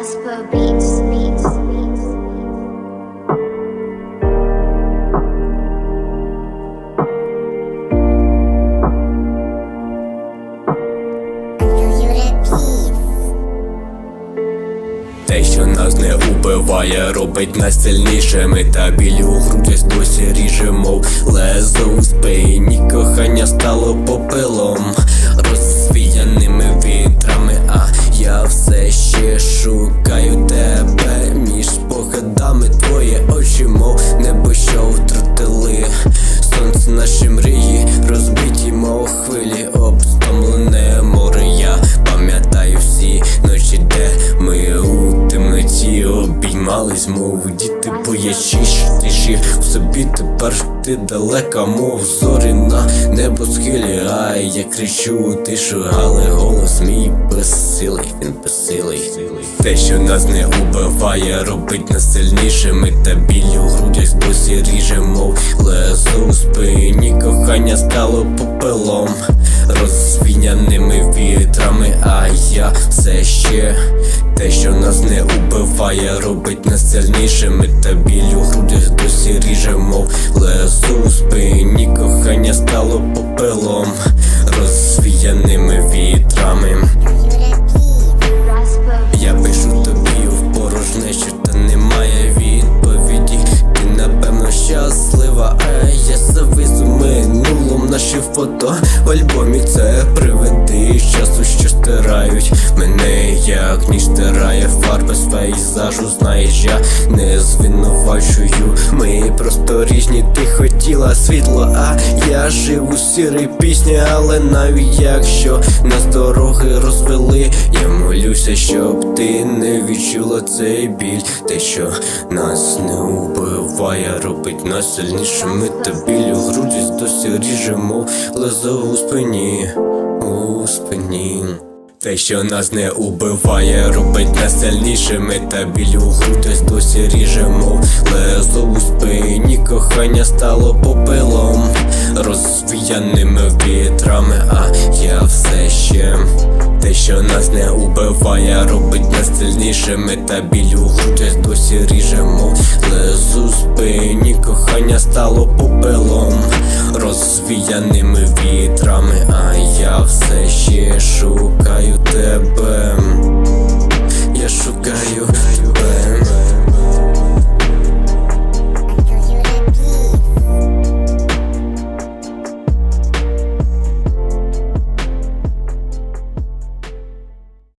Rasper Beats. Beats. Beats. Те, що нас не убиває, робить нас сильнішими Та біль у грудях досі ріже, мов лезо у спині Кохання стало попелом, хвилі, обстомлене море. Я пам'ятаю всі ночі, де ми у темноті обіймались, мов діти боячі тиші в собі тепер ти далека, мов зорі на небосхилі, а я кричу тишу, але голос мій безсилий, він безсилий. Те, що нас не убиває, робить нас сильнішими, та біль у грудях досі ріже, мов лезо у спині, кохання стало попелом, розвіняними вітрами, а я все ще. Те, що нас не убиває, робить нас сильнішими, та біль у грудях досі ріже, мов лезо у спині, кохання стало попелом, фото в альбомі це пейзажу. Знаєш, я не звинувачую. Ми просто різні, ти хотіла світло, а я жив у сірій пісні, але навіть якщо нас дороги розвели, я молюся, щоб ти не відчула цей біль. Те, що нас не убиває, робить нас сильнішими, та біль у груді досі ріжемо лезо у спині, у спині. Те, що нас не убиває, робить нас сильнішими, та біль у грудях досі ріжемо. Лезо у спині, кохання стало попелом, розвіяними вітрами, а я все ще. Те, що нас не убиває, робить нас сильнішими, та біль у грудях досі ріжемо. Лезо у спині, кохання стало попелом, розвіяними вітрами, а я все ще шукаю шукаю тебе.